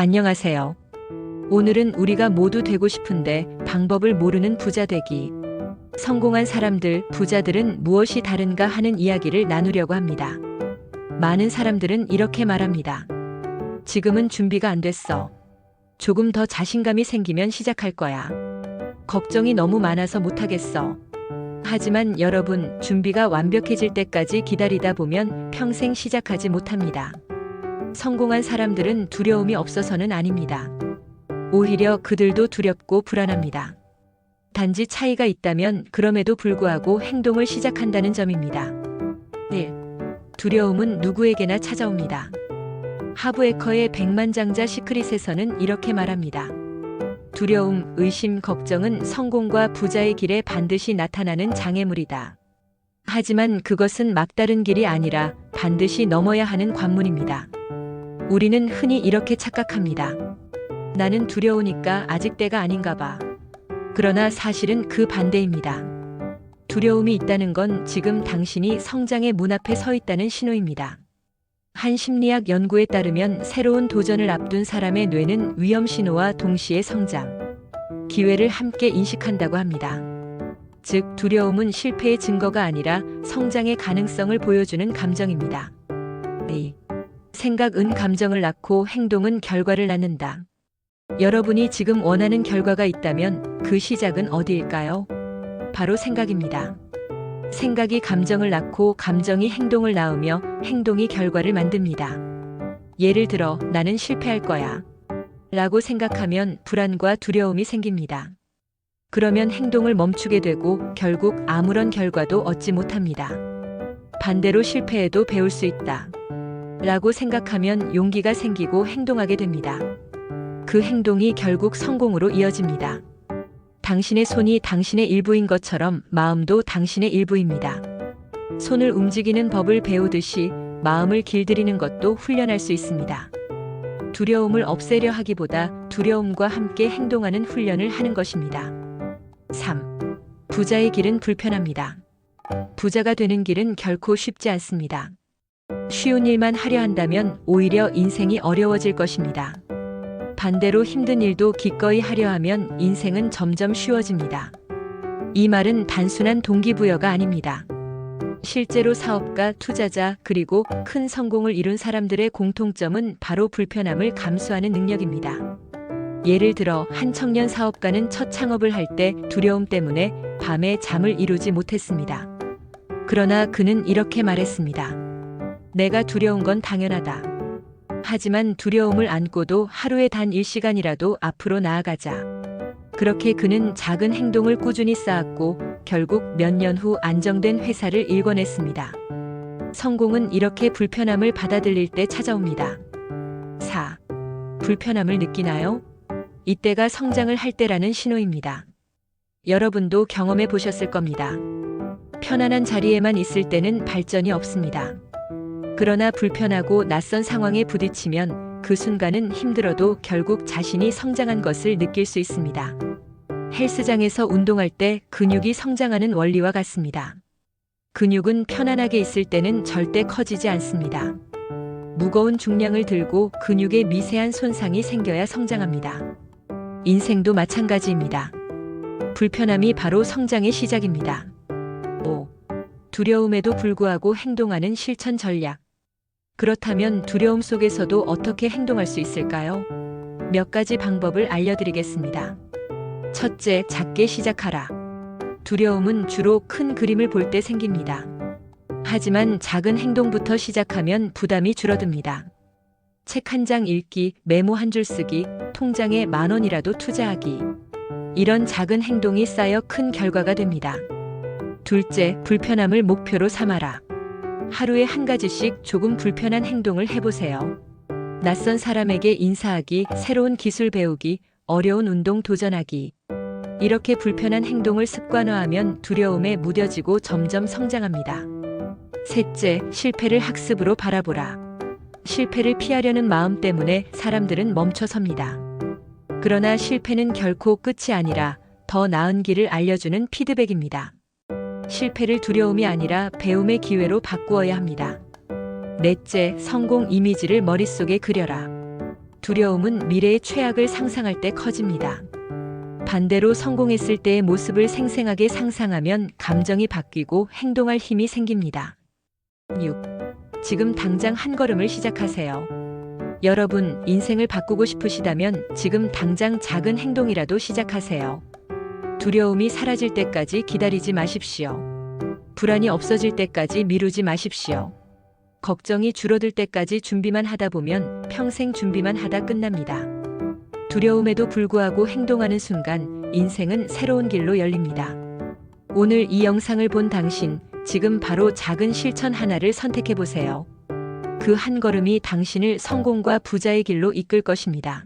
안녕하세요. 오늘은 우리가 모두 되고 싶은데 방법을 모르는 부자 되기. 성공한 사람들, 부자들은 무엇이 다른가 하는 이야기를 나누려고 합니다. 많은 사람들은 이렇게 말합니다. 지금은 준비가 안 됐어. 조금 더 자신감이 생기면 시작할 거야. 걱정이 너무 많아서 못하겠어. 하지만 여러분, 준비가 완벽해질 때까지 기다리다 보면 평생 시작하지 못합니다. 성공한 사람들은 두려움이 없어서는 아닙니다. 오히려 그들도 두렵고 불안합니다. 단지 차이가 있다면 그럼에도 불구하고 행동을 시작한다는 점입니다. 1. 두려움은 누구에게나 찾아옵니다. 하브에커의 백만장자 시크릿에서는 이렇게 말합니다. 두려움, 의심, 걱정은 성공과 부자의 길에 반드시 나타나는 장애물이다. 하지만 그것은 막다른 길이 아니라 반드시 넘어야 하는 관문입니다. 우리는 흔히 이렇게 착각합니다. 나는 두려우니까 아직 때가 아닌가 봐. 그러나 사실은 그 반대입니다. 두려움이 있다는 건 지금 당신이 성장의 문 앞에 서 있다는 신호입니다. 한 심리학 연구에 따르면 새로운 도전을 앞둔 사람의 뇌는 위험 신호와 동시에 성장, 기회를 함께 인식한다고 합니다. 즉, 두려움은 실패의 증거가 아니라 성장의 가능성을 보여주는 감정입니다. 생각은 감정을 낳고 행동은 결과를 낳는다. 여러분이 지금 원하는 결과가 있다면 그 시작은 어디일까요? 바로 생각입니다. 생각이 감정을 낳고 감정이 행동을 낳으며 행동이 결과를 만듭니다. 예를 들어 나는 실패할 거야. 라고 생각하면 불안과 두려움이 생깁니다. 그러면 행동을 멈추게 되고 결국 아무런 결과도 얻지 못합니다. 반대로 실패해도 배울 수 있다. 라고 생각하면 용기가 생기고 행동하게 됩니다. 그 행동이 결국 성공으로 이어집니다. 당신의 손이 당신의 일부인 것처럼 마음도 당신의 일부입니다. 손을 움직이는 법을 배우듯이 마음을 길들이는 것도 훈련할 수 있습니다. 두려움을 없애려 하기보다 두려움과 함께 행동하는 훈련을 하는 것입니다. 3. 부자의 길은 불편합니다. 부자가 되는 길은 결코 쉽지 않습니다. 쉬운 일만 하려 한다면 오히려 인생이 어려워질 것입니다. 반대로 힘든 일도 기꺼이 하려 하면 인생은 점점 쉬워집니다. 이 말은 단순한 동기부여가 아닙니다. 실제로 사업가, 투자자, 그리고 큰 성공을 이룬 사람들의 공통점은 바로 불편함을 감수하는 능력입니다. 예를 들어 한 청년 사업가는 첫 창업을 할 때 두려움 때문에 밤에 잠을 이루지 못했습니다. 그러나 그는 이렇게 말했습니다. 내가 두려운 건 당연하다. 하지만 두려움을 안고도 하루에 단 1시간이라도 앞으로 나아가자. 그렇게 그는 작은 행동을 꾸준히 쌓았고 결국 몇 년 후 안정된 회사를 일궈냈습니다. 성공은 이렇게 불편함을 받아들일 때 찾아옵니다. 4. 불편함을 느끼나요? 이때가 성장을 할 때라는 신호입니다. 여러분도 경험해 보셨을 겁니다. 편안한 자리에만 있을 때는 발전이 없습니다. 그러나 불편하고 낯선 상황에 부딪히면 그 순간은 힘들어도 결국 자신이 성장한 것을 느낄 수 있습니다. 헬스장에서 운동할 때 근육이 성장하는 원리와 같습니다. 근육은 편안하게 있을 때는 절대 커지지 않습니다. 무거운 중량을 들고 근육에 미세한 손상이 생겨야 성장합니다. 인생도 마찬가지입니다. 불편함이 바로 성장의 시작입니다. 5. 두려움에도 불구하고 행동하는 실천 전략. 그렇다면 두려움 속에서도 어떻게 행동할 수 있을까요? 몇 가지 방법을 알려드리겠습니다. 첫째, 작게 시작하라. 두려움은 주로 큰 그림을 볼 때 생깁니다. 하지만 작은 행동부터 시작하면 부담이 줄어듭니다. 책 한 장 읽기, 메모 한 줄 쓰기, 통장에 만 원이라도 투자하기. 이런 작은 행동이 쌓여 큰 결과가 됩니다. 둘째, 불편함을 목표로 삼아라. 하루에 한 가지씩 조금 불편한 행동을 해보세요. 낯선 사람에게 인사하기, 새로운 기술 배우기, 어려운 운동 도전하기. 이렇게 불편한 행동을 습관화하면 두려움에 무뎌지고 점점 성장합니다. 셋째, 실패를 학습으로 바라보라. 실패를 피하려는 마음 때문에 사람들은 멈춰섭니다. 그러나 실패는 결코 끝이 아니라 더 나은 길을 알려주는 피드백입니다. 실패를 두려움이 아니라 배움의 기회로 바꾸어야 합니다. 넷째, 성공 이미지를 머릿속에 그려라. 두려움은 미래의 최악을 상상할 때 커집니다. 반대로 성공했을 때의 모습을 생생하게 상상하면 감정이 바뀌고 행동할 힘이 생깁니다. 6. 지금 당장 한 걸음을 시작하세요. 여러분, 인생을 바꾸고 싶으시다면 지금 당장 작은 행동이라도 시작하세요. 두려움이 사라질 때까지 기다리지 마십시오. 불안이 없어질 때까지 미루지 마십시오. 걱정이 줄어들 때까지 준비만 하다 보면 평생 준비만 하다 끝납니다. 두려움에도 불구하고 행동하는 순간 인생은 새로운 길로 열립니다. 오늘 이 영상을 본 당신, 지금 바로 작은 실천 하나를 선택해 보세요. 그 한 걸음이 당신을 성공과 부자의 길로 이끌 것입니다.